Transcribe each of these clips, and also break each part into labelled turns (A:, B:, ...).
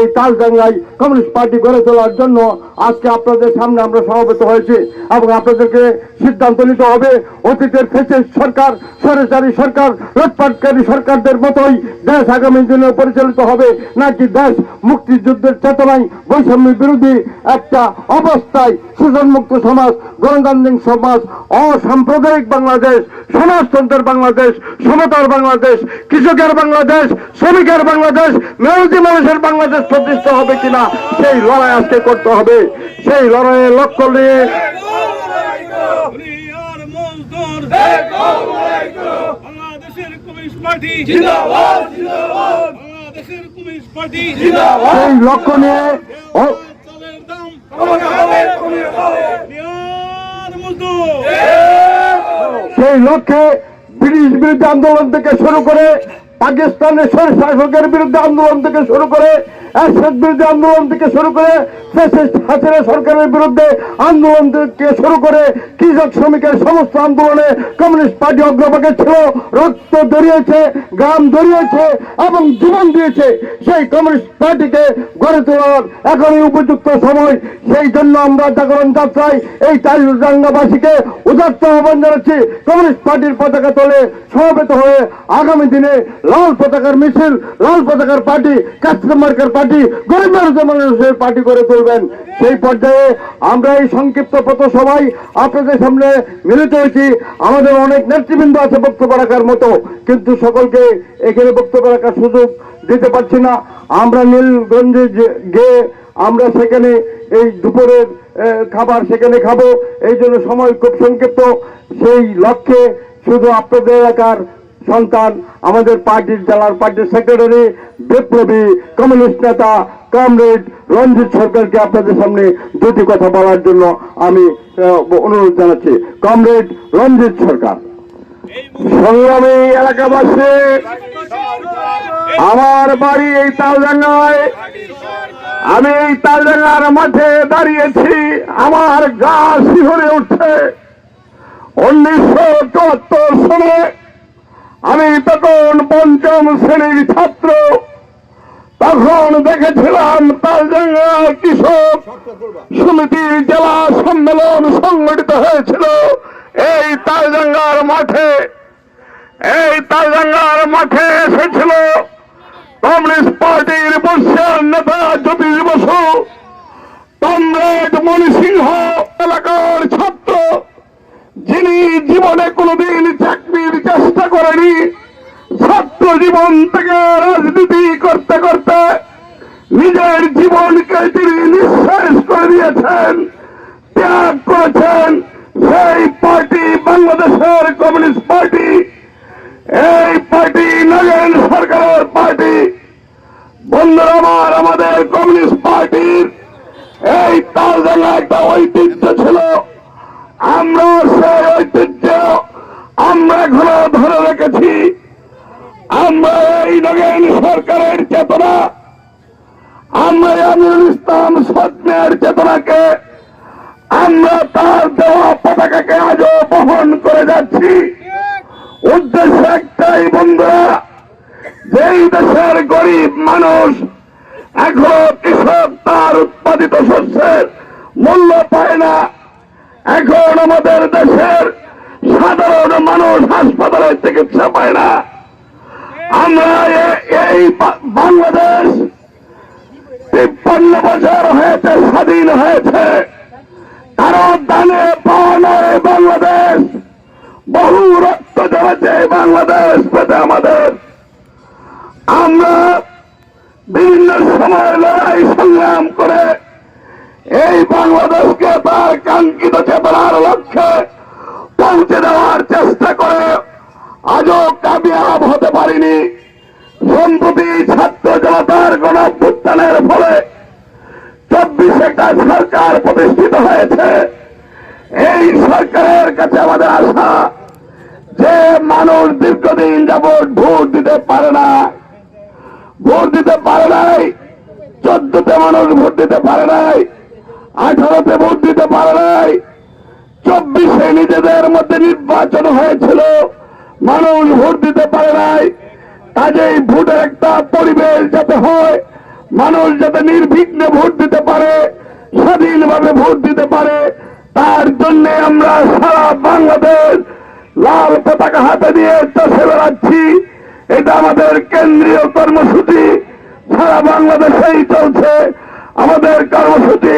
A: এই তালডাঙ্গায় communist party গড়ে তোলার জন্য আজকে আপনাদের সামনে আমরা সমবেত হয়েছি এবং আপনাদেরকে সিদ্ধান্ত নিতে হবে, অতীতের ফেসিস সরকার সরকারি সরকার, লুটপাটকারী সরকারদের মতোই দেশ আগামী দিনে পরিচালিত হবে, নাকি দেশ মুক্তিযুদ্ধের চেতনায় বৈষম্য বিরোধী একটা অবস্থায় সুজনমুক্ত সমাজ, গণতান্ত্রিক সমাজ, অসাম্প্রদায়িক বাংলাদেশ, সমাজতন্ত্রের বাংলাদেশ, সমতার বাংলাদেশ, কৃষকের বাংলাদেশ, শ্রমিকের বাংলাদেশ মেহনতি মানুষের বাংলাদেশ প্রতিষ্ঠা হবে কিনা, সেই লড়াই আজকে করতে হবে। সেই লড়াইয়ের লক্ষ্য নিয়ে সেই লক্ষ্য নিয়ে সেই লক্ষ্যে ব্রিটিশ বিরুদ্ধে আন্দোলন থেকে শুরু করে পাকিস্তানের শাসকের বিরুদ্ধে আন্দোলন থেকে শুরু করে আন্দোলন থেকে শুরু করে হাসিনা সরকারের বিরুদ্ধে আন্দোলন থেকে শুরু করে কৃষক শ্রমিকের সমস্ত আন্দোলনে কমিউনিস্ট পার্টি অগ্রভাগে ছিল, রক্ত দড়িয়েছে গ্রাম দড়িয়েছে এবং জীবন দিয়েছে, সেই কমিউনিস্ট পার্টিকে গড়ে তোলার এখনই উপযুক্ত সময়। সেই জন্য আমরা জাগরণ যাত্রায় এই তাইরুজাঙ্গাবাসীকে উদাত্ত আহ্বান জানাচ্ছি, কমিউনিস্ট পার্টির পতাকা তলে সমবেত হয়ে আগামী দিনে লাল পতাকার মিছিল, লাল পতাকার পার্টি কাস্টমার্কার পার্টি গরিব মানুষের মানুষের পার্টি করে তুলবেন। সেই পর্যায়ে আমরা এই সংক্ষিপ্ত পথসভায় আপনাদের সামনে মিলিত হয়েছি। আমাদের অনেক নেতৃবৃন্দ আছে বক্তব্য রাখার মতো, কিন্তু সকলকে এখানে বক্তব্য রাখার সুযোগ দিতে পারছি না। আমরা নীলগঞ্জে গিয়ে আমরা সেখানে এই দুপুরের খাবার সেখানে খাব। এই জন্য সময় খুব সংক্ষিপ্ত। সেই লক্ষ্যে শুধু আপনাদের এলাকার সন্তান আমাদের পার্টির জেলার পার্টির সেক্রেটারি বিপ্লবী কমিউনিস্ট নেতা কমরেড রঞ্জিত সরকারকে আপনাদের সামনে দুটি কথা বলার জন্য আমি অনুরোধ জানাচ্ছি। কমরেড রঞ্জিত সরকার, সংগ্রামী এলাকাবাসী, আমার বাড়ি এই তালডাঙ্গায়। আমি এই তালডাঙ্গার মাঠে দাঁড়িয়েছি, আমার গা শিহরে উঠছে। উনিশশো চুয়াত্তর সালে আমি তখন পঞ্চম শ্রেণির ছাত্র, তখন দেখেছিলাম তালডাঙ্গা কৃষক সমিতির জেলা সম্মেলন সংগঠিত হয়েছিল এই তালডাঙ্গার মাঠে। এই তালডাঙ্গার মাঠে এসেছিল কমিউনিস্ট পার্টির বর্ষিয়ান নেতা জ্যোতিষ বসু। কমরেড মণি সিংহ এলাকার ছাত্র, যিনি জীবনে কোনোদিন করেনি। ছাত্র জীবন থেকে রাজনীতি করতে করতে নিজের জীবনকে তিনি নিঃশেষ করে দিয়েছেন, ত্যাগ করেছেন সেই পার্টি, বাংলাদেশের কমিউনিস্ট পার্টি। এই পার্টি নগেন সরকারের পার্টি। বন্ধুরা আমার, আমাদের কমিউনিস্ট পার্টির এই তালডাঙ্গা একটা ঐতিহ্য ছিল। আমরা সেই ঐতিহ্য আমরা এখনও ধরে রেখেছি আমরা এই নগেন সরকারের চেতনা, আমরা আমিরুল ইসলাম সত্নের চেতনাকে, আমরা তার দেওয়া পতাকাকে আজও বহন করে যাচ্ছি। উদ্দেশ্য একটাই, বন্ধুরা, যেই দেশের গরিব মানুষ এখনও কৃষক, তার উৎপাদিত শস্যের মূল্য পায় না, এখন আমাদের দেশের সাধারণ মানুষ হাসপাতালে চিকিৎসা পায় না। আমরা এই বাংলাদেশ তিপ্পান্ন বছর হয়েছে, স্বাধীন হয়েছে। কারও দানে পাওয়া নয় বাংলাদেশ। বহু রক্ত এই বাংলাদেশ পেতে আমাদের। আমরা বিভিন্ন সময় লড়াই সংগ্রাম করে এই বাংলাদেশকে তার কাঙ্ক্ষিত চেতনার লক্ষ্যে পৌঁছে দেওয়ার চেষ্টা করে আজও কামিয়াব হতে পারিনি। সম্প্রতি ছাত্র জনতার গণ অভ্যুত্থানের ফলে চব্বিশ একটা সরকার প্রতিষ্ঠিত হয়েছে। এই সরকারের কাছে আমাদের আশা যে মানুষ দীর্ঘদিন যাবৎ ভোট দিতে পারে না। ভোট দিতে পারে নাই, চোদ্দতে মানুষ ভোট দিতে পারে নাই, আঠারোতে ভোট দিতে পারে নাই চব্বিশে নিজেদের মধ্যে নির্বাচন হয়েছিল। মানুষ ভোট দিতে পারে নাই। কাজেই ভোটের একটা পরিবেশ যাতে হয়, মানুষ যাতে নির্বিঘ্নে ভোট দিতে পারে, স্বাধীনভাবে ভোট দিতে পারে, তার জন্য আমরা সারা বাংলাদেশ লাল পতাকা হাতে নিয়ে চষে বেড়াচ্ছি। এটা আমাদের কেন্দ্রীয় কর্মসূচি। সারা বাংলাদেশেই চলছে। আমাদের কর্মসূচি।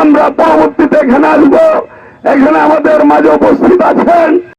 A: আমরা পরবর্তীতে এখানে আসব। এখানে আমাদের মাঝে উপস্থিত আছেন